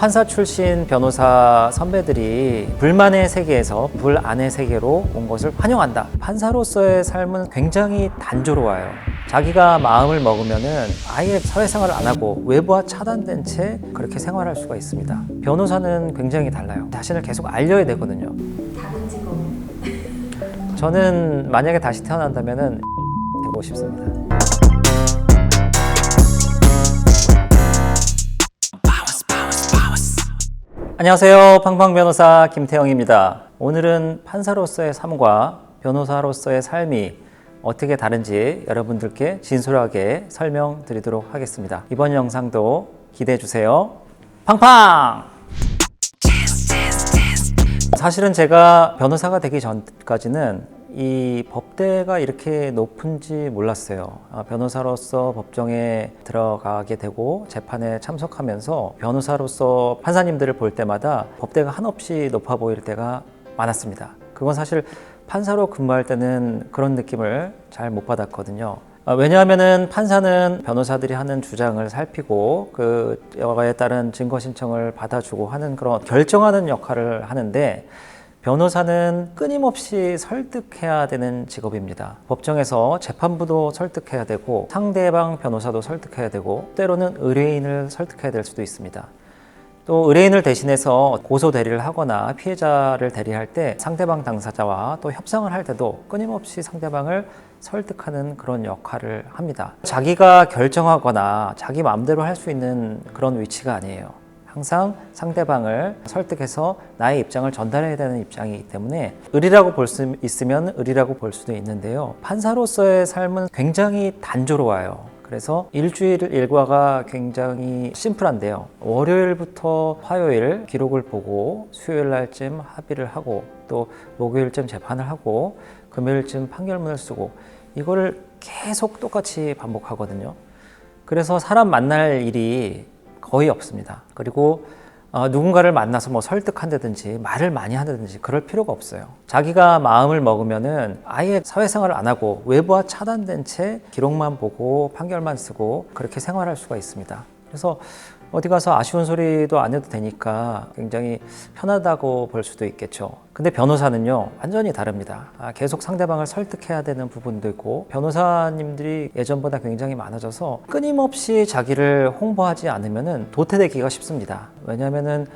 판사 출신 변호사 선배들이 불만의 세계에서 불 안의 세계로 온 것을 환영한다. 판사로서의 삶은 굉장히 단조로워요. 자기가 마음을 먹으면은 아예 사회생활을 안 하고 외부와 차단된 채 그렇게 생활할 수가 있습니다. 변호사는 굉장히 달라요. 자신을 계속 알려야 되거든요. 다른 직업 저는 만약에 다시 태어난다면은 되고 싶습니다. 안녕하세요. 팡팡 변호사 김태형입니다. 오늘은 판사로서의 삶과 변호사로서의 삶이 어떻게 다른지 여러분들께 진솔하게 설명드리도록 하겠습니다. 이번 영상도 기대해 주세요. 팡팡! 사실은 제가 변호사가 되기 전까지는 이 법대가 이렇게 높은지 몰랐어요. 아, 변호사로서 법정에 들어가게 되고 재판에 참석하면서 변호사로서 판사님들을 볼 때마다 법대가 한없이 높아 보일 때가 많았습니다. 그건 사실 판사로 근무할 때는 그런 느낌을 잘 못 받았거든요. 아, 왜냐하면은 판사는 변호사들이 하는 주장을 살피고 그 여가에 따른 증거 신청을 받아주고 하는 그런 결정하는 역할을 하는데 변호사는 끊임없이 설득해야 되는 직업입니다. 법정에서 재판부도 설득해야 되고 상대방 변호사도 설득해야 되고 때로는 의뢰인을 설득해야 될 수도 있습니다. 또 의뢰인을 대신해서 고소 대리를 하거나 피해자를 대리할 때 상대방 당사자와 또 협상을 할 때도 끊임없이 상대방을 설득하는 그런 역할을 합니다. 자기가 결정하거나 자기 마음대로 할 수 있는 그런 위치가 아니에요. 항상 상대방을 설득해서 나의 입장을 전달해야 되는 입장이기 때문에 의리라고 볼 수 있으면 의리라고 볼 수도 있는데요. 판사로서의 삶은 굉장히 단조로워요. 그래서 일주일 일과가 굉장히 심플한데요. 월요일부터 화요일 기록을 보고 수요일 날쯤 합의를 하고 또 목요일쯤 재판을 하고 금요일쯤 판결문을 쓰고 이거를 계속 똑같이 반복하거든요. 그래서 사람 만날 일이 거의 없습니다. 그리고 어, 누군가를 만나서 뭐 설득한다든지 말을 많이 한다든지 그럴 필요가 없어요. 자기가 마음을 먹으면은 아예 사회생활을 안 하고 외부와 차단된 채 기록만 보고 판결만 쓰고 그렇게 생활할 수가 있습니다. 그래서 어디 가서 아쉬운 소리도 안 해도 되니까 굉장히 편하다고 볼 수도 있겠죠. 근데 변호사는요, 완전히 다릅니다. 아, 계속 상대방을 설득해야 되는 부분도 있고, 변호사님들이 예전보다 굉장히 많아져서 끊임없이 자기를 홍보하지 않으면 도태되기가 쉽습니다. 왜냐하면은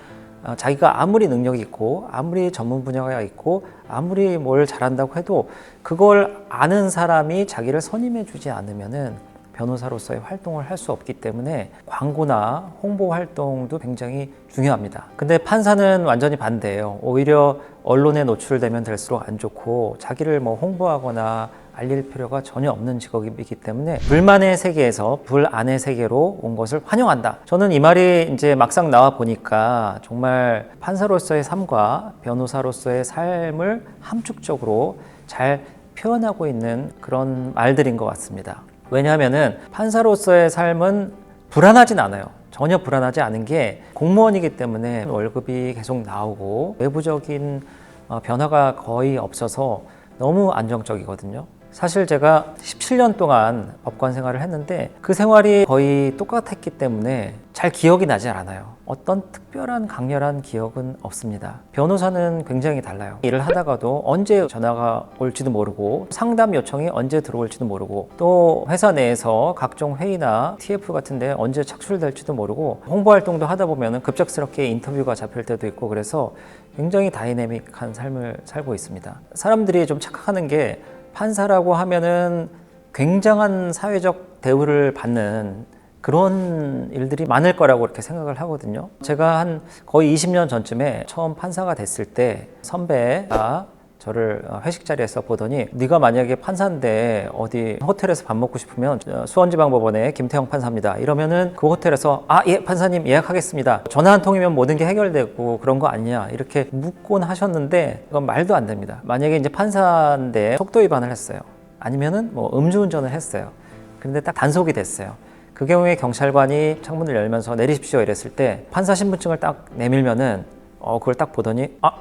어, 자기가 아무리 능력이 있고 아무리 전문 분야가 있고 아무리 뭘 잘한다고 해도 그걸 아는 사람이 자기를 선임해 주지 않으면은 변호사로서의 활동을 할 수 없기 때문에 광고나 홍보 활동도 굉장히 중요합니다. 근데 판사는 완전히 반대예요. 오히려 언론에 노출되면 될수록 안 좋고 자기를 뭐 홍보하거나 알릴 필요가 전혀 없는 직업이기 때문에 불만의 세계에서 불 안의 세계로 온 것을 환영한다. 저는 이 말이 이제 막상 나와 보니까 정말 판사로서의 삶과 변호사로서의 삶을 함축적으로 잘 표현하고 있는 그런 말들인 것 같습니다. 왜냐하면은 판사로서의 삶은 불안하진 않아요. 전혀 불안하지 않은 게 공무원이기 때문에 월급이 계속 나오고 외부적인 어, 변화가 거의 없어서 너무 안정적이거든요. 사실 제가 17년 동안 법관 생활을 했는데 그 생활이 거의 똑같았기 때문에 잘 기억이 나지 않아요. 어떤 특별한 강렬한 기억은 없습니다. 변호사는 굉장히 달라요. 일을 하다가도 언제 전화가 올지도 모르고 상담 요청이 언제 들어올지도 모르고 또 회사 내에서 각종 회의나 TF 같은데 언제 착출될지도 모르고 홍보 활동도 하다 보면 급작스럽게 인터뷰가 잡힐 때도 있고 그래서 굉장히 다이내믹한 삶을 살고 있습니다. 사람들이 좀 착각하는 게 판사라고 하면은 굉장한 사회적 대우를 받는 그런 일들이 많을 거라고 이렇게 생각을 하거든요. 제가 한 거의 20년 전쯤에 처음 판사가 됐을 때 선배가 저를 회식 자리에서 보더니 네가 만약에 판사인데 어디 호텔에서 밥 먹고 싶으면 수원지방법원의 김태형 판사입니다. 이러면은 그 호텔에서 아 예 판사님 예약하겠습니다. 전화 한 통이면 모든 게 해결되고 그런 거 아니냐 이렇게 묻곤 하셨는데 그건 말도 안 됩니다. 만약에 이제 판사인데 속도 위반을 했어요. 아니면은 뭐 음주운전을 했어요. 그런데 딱 단속이 됐어요. 그 경우에 경찰관이 창문을 열면서 내리십시오 이랬을 때 판사 신분증을 딱 내밀면은 어 그걸 딱 보더니 아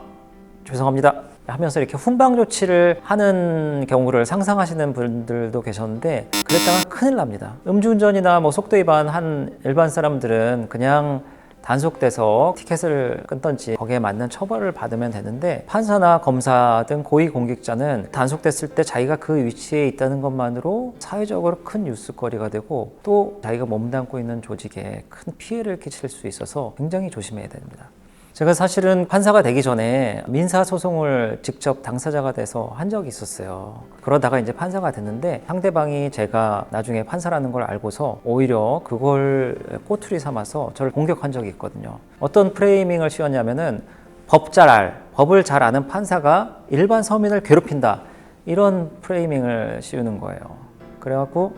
죄송합니다 하면서 이렇게 훈방 조치를 하는 경우를 상상하시는 분들도 계셨는데 그랬다가 큰일 납니다. 음주운전이나 뭐 속도 위반 한 일반 사람들은 그냥 단속돼서 티켓을 끊던지 거기에 맞는 처벌을 받으면 되는데 판사나 검사 등 고위공직자는 단속됐을 때 자기가 그 위치에 있다는 것만으로 사회적으로 큰 뉴스거리가 되고 또 자기가 몸담고 있는 조직에 큰 피해를 끼칠 수 있어서 굉장히 조심해야 됩니다. 제가 사실은 판사가 되기 전에 민사 소송을 직접 당사자가 돼서 한 적이 있었어요. 그러다가 이제 판사가 됐는데 상대방이 제가 나중에 판사라는 걸 알고서 오히려 그걸 꼬투리 삼아서 저를 공격한 적이 있거든요. 어떤 프레이밍을 씌웠냐면은 법 잘 알, 법을 잘 아는 판사가 일반 서민을 괴롭힌다. 이런 프레이밍을 씌우는 거예요. 그래갖고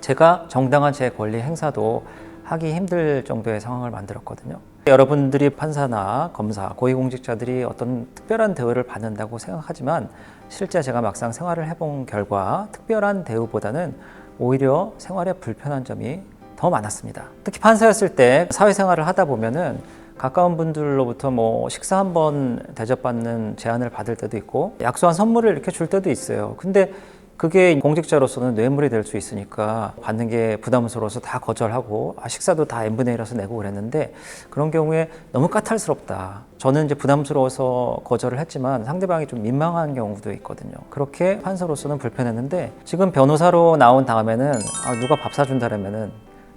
제가 정당한 제 권리 행사도 하기 힘들 정도의 상황을 만들었거든요. 여러분들이 판사나 검사, 고위공직자들이 어떤 특별한 대우를 받는다고 생각하지만 실제 제가 막상 생활을 해본 결과 특별한 대우보다는 오히려 생활에 불편한 점이 더 많았습니다. 특히 판사였을 때 사회생활을 하다 보면은 가까운 분들로부터 뭐 식사 한 번 대접받는 제안을 받을 때도 있고 약소한 선물을 이렇게 줄 때도 있어요. 근데 그게 공직자로서는 뇌물이 될 수 있으니까 받는 게 부담스러워서 다 거절하고 아, 식사도 다 n분의 1이라서 내고 그랬는데 그런 경우에 너무 까탈스럽다. 저는 이제 부담스러워서 거절을 했지만 상대방이 좀 민망한 경우도 있거든요. 그렇게 판사로서는 불편했는데 지금 변호사로 나온 다음에는 아, 누가 밥 사준다라면은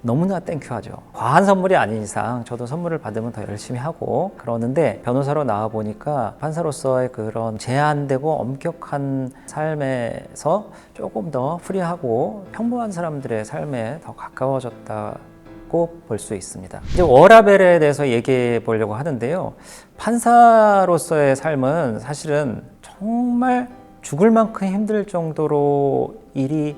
너무나 땡큐하죠. 과한 선물이 아닌 이상 저도 선물을 받으면 더 열심히 하고 그러는데 변호사로 나와 보니까 판사로서의 그런 제한되고 엄격한 삶에서 조금 더 프리하고 평범한 사람들의 삶에 더 가까워졌다고 볼수 있습니다. 이제 워라벨에 대해서 얘기해 보려고 하는데요. 판사로서의 삶은 사실은 정말 죽을 만큼 힘들 정도로 일이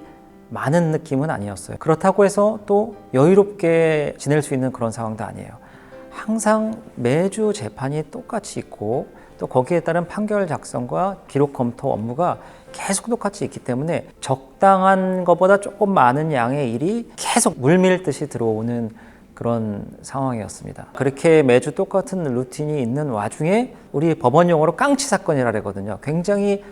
많은 느낌은 아니었어요. 그렇다고 해서 또 여유롭게 지낼 수 있는 그런 상황도 아니에요. 항상 매주 재판이 똑같이 있고 또 거기에 따른 판결 작성과 기록 검토 업무가 계속 똑같이 있기 때문에 적당한 것보다 조금 많은 양의 일이 계속 물밀듯이 들어오는 그런 상황이었습니다. 그렇게 매주 똑같은 루틴이 있는 와중에 우리 법원 용어로 깡치 사건이라 그러거든요. 굉장히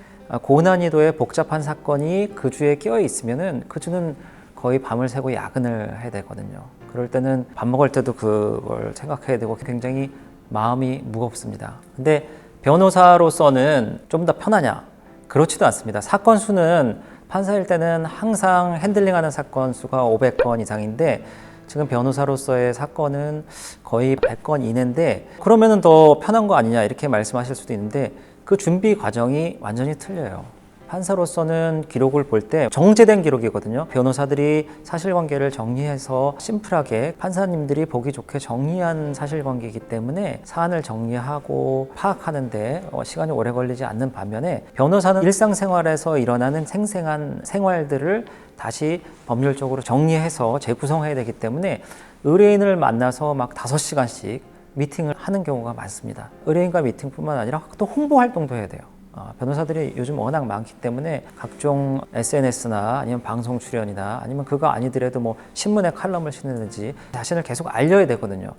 고난이도의 복잡한 사건이 그 주에 끼어 있으면은 그 주는 거의 밤을 새고 야근을 해야 되거든요. 그럴 때는 밥 먹을 때도 그걸 생각해야 되고 굉장히 마음이 무겁습니다. 근데 변호사로서는 좀 더 편하냐? 그렇지도 않습니다. 사건 수는 판사일 때는 항상 핸들링하는 사건 수가 500건 이상인데 지금 변호사로서의 사건은 거의 100건 이내인데 그러면은 더 편한 거 아니냐 이렇게 말씀하실 수도 있는데 그 준비 과정이 완전히 틀려요. 판사로서는 기록을 볼 때 정제된 기록이거든요. 변호사들이 사실관계를 정리해서 심플하게 판사님들이 보기 좋게 정리한 사실관계이기 때문에 사안을 정리하고 파악하는데 어, 시간이 오래 걸리지 않는 반면에 변호사는 일상생활에서 일어나는 생생한 생활들을 다시 법률적으로 정리해서 재구성해야 되기 때문에 의뢰인을 만나서 막 다섯 시간씩 미팅을 하는 경우가 많습니다. 의뢰인과 미팅뿐만 아니라 또 홍보 활동도 해야 돼요. 어, 변호사들이 요즘 워낙 많기 때문에 각종 SNS나 아니면 방송 출연이나 아니면 그거 아니더라도 뭐 신문에 칼럼을 쓰는지 자신을 계속 알려야 되거든요.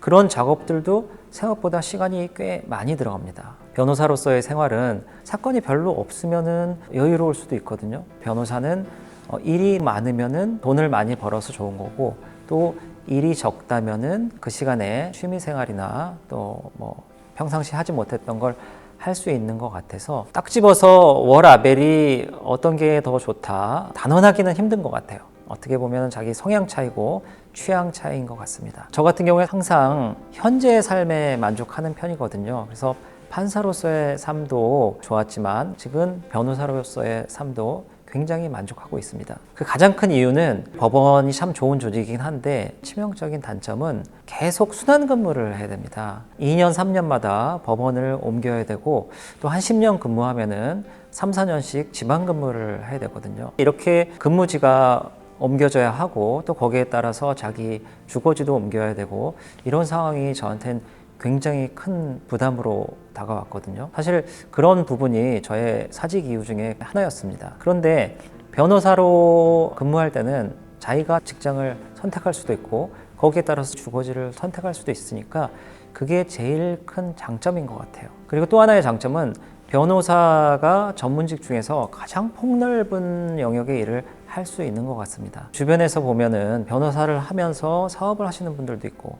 그런 작업들도 생각보다 시간이 꽤 많이 들어갑니다. 변호사로서의 생활은 사건이 별로 없으면은 여유로울 수도 있거든요. 변호사는 어, 일이 많으면은 돈을 많이 벌어서 좋은 거고 또 일이 적다면은 그 시간에 취미 생활이나 또 뭐 평상시 하지 못했던 걸 할 수 있는 것 같아서 딱 집어서 워라벨이 어떤 게 더 좋다 단언하기는 힘든 것 같아요. 어떻게 보면 자기 성향 차이고 취향 차이인 것 같습니다. 저 같은 경우에 항상 현재의 삶에 만족하는 편이거든요. 그래서 판사로서의 삶도 좋았지만 지금 변호사로서의 삶도 굉장히 만족하고 있습니다. 그 가장 큰 이유는 법원이 참 좋은 조직이긴 한데 치명적인 단점은 계속 순환 근무를 해야 됩니다. 2년, 3년마다 법원을 옮겨야 되고 또 한 10년 근무하면은 3, 4년씩 지방 근무를 해야 되거든요. 이렇게 근무지가 옮겨져야 하고 또 거기에 따라서 자기 주거지도 옮겨야 되고 이런 상황이 저한테는 굉장히 큰 부담으로 다가왔거든요. 사실 그런 부분이 저의 사직 이유 중에 하나였습니다. 그런데 변호사로 근무할 때는 자기가 직장을 선택할 수도 있고 거기에 따라서 주거지를 선택할 수도 있으니까 그게 제일 큰 장점인 것 같아요. 그리고 또 하나의 장점은 변호사가 전문직 중에서 가장 폭넓은 영역의 일을 할 수 있는 것 같습니다. 주변에서 보면은 변호사를 하면서 사업을 하시는 분들도 있고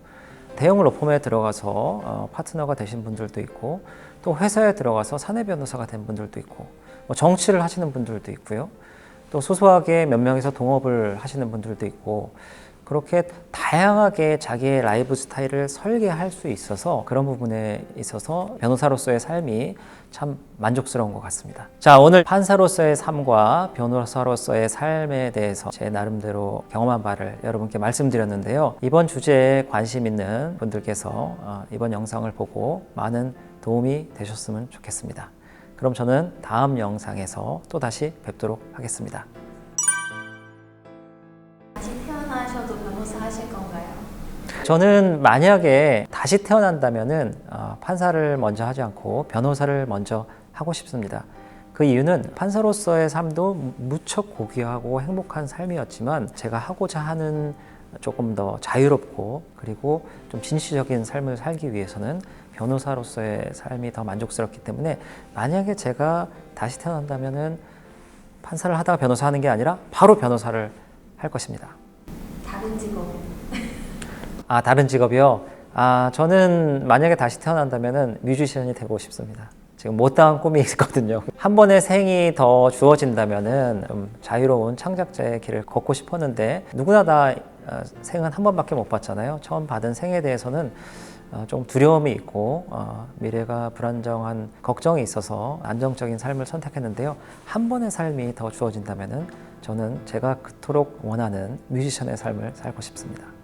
대형 로펌에 들어가서 어, 파트너가 되신 분들도 있고 또 회사에 들어가서 사내 변호사가 된 분들도 있고 뭐 정치를 하시는 분들도 있고요. 또 소소하게 몇 명이서 동업을 하시는 분들도 있고 그렇게 다양하게 자기의 라이프 스타일을 설계할 수 있어서 그런 부분에 있어서 변호사로서의 삶이 참 만족스러운 것 같습니다. 자, 오늘 판사로서의 삶과 변호사로서의 삶에 대해서 제 나름대로 경험한 바를 여러분께 말씀드렸는데요. 이번 주제에 관심 있는 분들께서 어, 이번 영상을 보고 많은 도움이 되셨으면 좋겠습니다. 그럼 저는 다음 영상에서 또 다시 뵙도록 하겠습니다. 하실 건가요? 저는 만약에 다시 태어난다면은 어, 판사를 먼저 하지 않고 변호사를 먼저 하고 싶습니다. 그 이유는 판사로서의 삶도 무척 고귀하고 행복한 삶이었지만 제가 하고자 하는 조금 더 자유롭고 그리고 좀 진취적인 삶을 살기 위해서는 변호사로서의 삶이 더 만족스럽기 때문에 만약에 제가 다시 태어난다면은 판사를 하다가 변호사 하는 게 아니라 바로 변호사를 할 것입니다. 아 다른 직업이요? 아 저는 만약에 다시 태어난다면은 뮤지션이 되고 싶습니다. 지금 못다한 꿈이 있거든요. 한 번의 생이 더 주어진다면은 좀 자유로운 창작자의 길을 걷고 싶었는데 누구나 다 어, 생은 한 번밖에 못 받잖아요. 처음 받은 생에 대해서는 어, 좀 두려움이 있고 어, 미래가 불안정한 걱정이 있어서 안정적인 삶을 선택했는데요. 한 번의 삶이 더 주어진다면은 저는 제가 그토록 원하는 뮤지션의 삶을 살고 싶습니다.